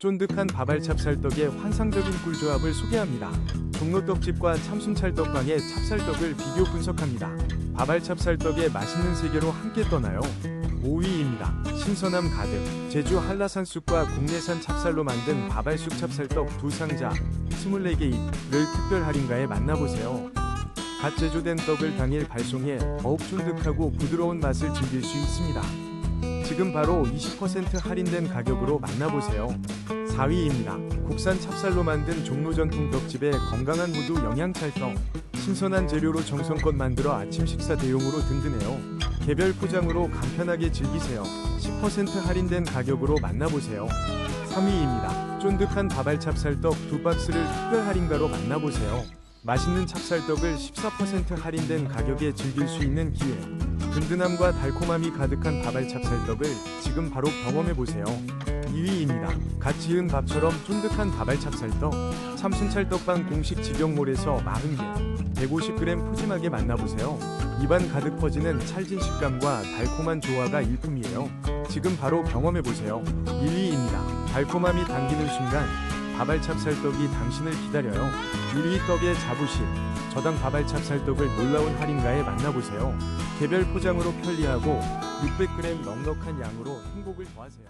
쫀득한 밥알 찹쌀떡의 환상적인 꿀조합을 소개합니다. 종로떡집과 참순찰떡방의 찹쌀떡을 비교 분석합니다. 밥알 찹쌀떡의 맛있는 세계로 함께 떠나요. 5위입니다. 신선함 가득 제주 한라산 쑥과 국내산 찹쌀로 만든 밥알쑥 찹쌀떡 두 상자 24개입을 특별 할인가에 만나보세요. 갓 제조된 떡을 당일 발송해 더욱 쫀득하고 부드러운 맛을 즐길 수 있습니다. 지금 바로 20% 할인된 가격으로 만나보세요. 4위입니다. 국산 찹쌀로 만든 종로 전통 떡집의 건강한 호두 영양찰떡. 신선한 재료로 정성껏 만들어 아침 식사 대용으로 든든해요. 개별 포장으로 간편하게 즐기세요. 10% 할인된 가격으로 만나보세요. 3위입니다. 쫀득한 밥알 찹쌀떡 두 박스를 특별 할인가로 만나보세요. 맛있는 찹쌀떡을 14% 할인된 가격에 즐길 수 있는 기회. 든든함과 달콤함이 가득한 밥알 찹쌀떡을 지금 바로 경험해 보세요. 2위입니다. 갓 지은 밥처럼 쫀득한 밥알 찹쌀떡. 참순찰떡방 공식 직영몰에서 40개, 150g 푸짐하게 만나보세요. 입안 가득 퍼지는 찰진 식감과 달콤한 조화가 일품이에요. 지금 바로 경험해 보세요. 1위입니다. 달콤함이 당기는 순간 밥알 찹쌀떡이 당신을 기다려요. 1위 떡의 자부심. 저당 밥알 찹쌀떡을 놀라운 할인가에 만나보세요. 개별 포장으로 편리하고 600g 넉넉한 양으로 행복을 더하세요.